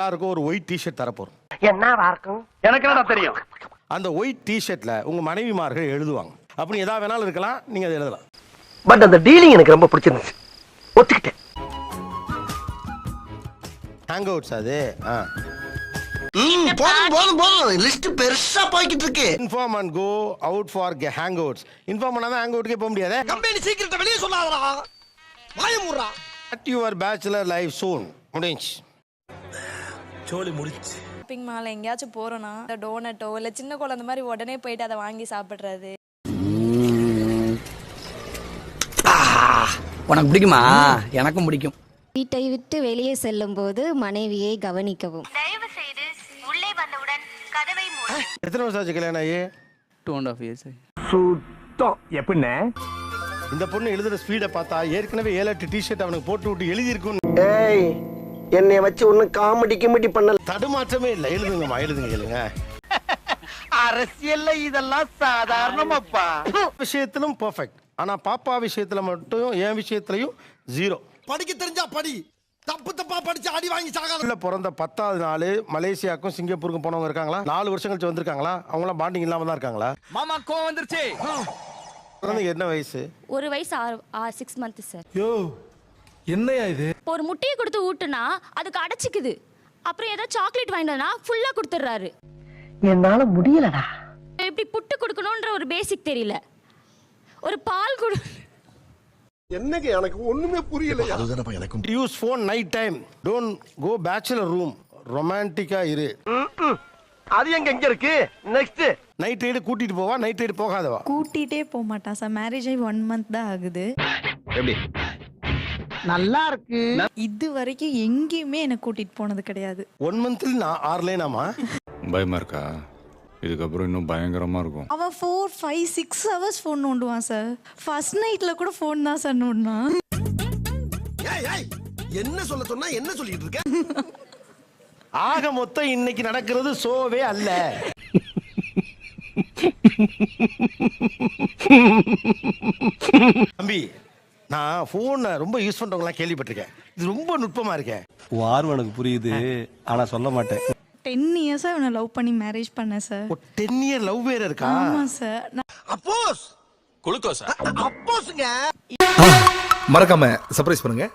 எல்லாருக்கும் ஒரு white T shirt தரப்போறோம். என்னவா இருக்கும்? எனக்கு என்னடா தெரியும்? அந்த ஒயிட் டிஷர்ட்ல உங்க மனைவிமார்கள் எழுதுவாங்க. அப்படி எதா வேணாலும் இருக்கலாம் நீங்க அதை எழுதலாம். பட் அந்த டீலிங் எனக்கு ரொம்ப பிடிச்சிருந்துச்சு. ஒத்துக்கிட்டேன். ஹேங் அவுட்ஸ் அது போதும் போதும் போதும். லிஸ்ட் பெருசா போய்கிட்டு இருக்கு. Inform and go out for hang outs inform பண்ணாதான் ஹேங் அவுட்கே போக முடியாது? கம்பெனி சீக்கிரத்தை வெளியே சொல்லாதடா. வாய மூடுறா. At your bachelor life soon முடிஞ்சு ஷாப்பிங் மால் எங்கேயாச்சும் போறோம்னா டோனட்டோ இல்ல சின்ன குழந்தை மாதிரி உடனே போயிட்டு அதை வாங்கி சாப்பிடுறது. உனக்கு பிடிக்குமா? எனக்கும் பிடிக்கும். வீட்டை விட்டு வெளியே செல்லும் போது மனைவியை கவனிக்கவும். தயவு செய்து உள்ளே வந்தவுடன் கதவை மூட. எத்தனை வருஷம் ஆச்சு கல்யாணம் ஆகி? டூ அண்ட் ஆஃப் இயர்ஸ் சுத்தம். எப்படின்னு இந்த பொண்ணு எழுதுற ஸ்பீடை பார்த்தா ஏற்கனவே ஏழு எட்டு டிஷர்ட் அவனுக்கு போட்டு விட்டு எழுதியிருக்கும் ஏய் என்னை வச்சு ஒன்னும் காமெடி கிமெடி பண்ணல. தடுமாற்றமே இல்லை. எழுதுங்கம்மா எழுதுங்க எழுதுங்க. அரசியல்ல இதெல்லாம் சாதாரணமாப்பா. விஷயத்திலும் பெர்ஃபெக்ட் ஆனா பாப்பா விஷயத்துல மட்டும் என் விஷயத்துலயும் ஜீரோ படிக்க தெரிஞ்சா படி. தப்பு தப்பா படிச்சு அடி வாங்கி சாகாத உள்ள பிறந்த பத்தாவது நாள் மலேசியாவுக்கும் சிங்கப்பூருக்கும் போனவங்க இருக்காங்களா? நாலு வருஷம் கழிச்சு வந்திருக்காங்களா? அவங்களாம் பாண்டிங் இல்லாம தான் இருக்காங்களா? மாமா கோவம் வந்துருச்சு. என்ன வயசு? ஒரு வயசு ஆறு சிக்ஸ் மந்த் சார் யோ. என்னையா இது? இப்போ ஒரு முட்டையை கொடுத்து ஊட்டுனா அதுக்கு அடைச்சிக்குது. அப்புறம் ஏதோ சாக்லேட் வந்தா ஃபுல்லா கொடுத்துட்றாரு. என்னால முடியலடா. எப்படி புட்டு கொடுக்கணுன்ற ஒரு பேசிக் தெரியல. ஒரு பால் கொடு. என்னங்க எனக்கு ஒண்ணுமே புரியலையா? அதுதானப்பா எனக்கும் use phone night time don't go bachelor room ரொமான்டிக்கா இரு. அது எங்க எங்க இருக்கு? நெக்ஸ்ட் நைட் ரைடு கூட்டிட்டு போவா நைட் ரைடு போகாதவா? கூட்டிகிட்டே போக மாட்டான் சார். மேரேஜ் ஆகி ஒன் மந்த் தான் ஆகுது. நல்லா இருக்கு இது வரைக்கும் எங்கேயுமே என்னை கூட்டிட்டு போனது கிடையாது. ஒன் மந்த்ல நான் ஆறு லைனாமா பயமா இருக்கா? இதுக்கப்புறம் இன்னும் பயங்கரமா இருக்கும். அவன் four five six hours phone நோண்டுவான் sir first நைட்ல கூட ஃபோன் தான் சார் நோண்டினான். ஏய் ஏய் என்ன சொல்ல சொன்னா என்ன சொல்லிட்டு இருக்க? ஆக மொத்தம் இன்னைக்கு நடக்கிறது சோவே அல்ல. தம்பி நான் ஃபோனை ரொம்ப யூஸ் பண்றவங்கலாம் கேள்விப்பட்டிருக்கேன் இது ரொம்ப நுட்பமா இருக்கேன் ஆர்வம் எனக்கு புரியுது ஆனா சொல்ல மாட்டேன் டென் இயர்ஸாக இவனை லவ் பண்ணி மேரேஜ் பண்ணேன் சார் ஒரு டென் இயர் லவ் வேற இருக்கா ஆமாம் சார் நான் அப்போஸ் குளுக்கோஸ் அப்போஸ்ங்க மறக்காம சர்ப்ரைஸ் பண்ணுங்க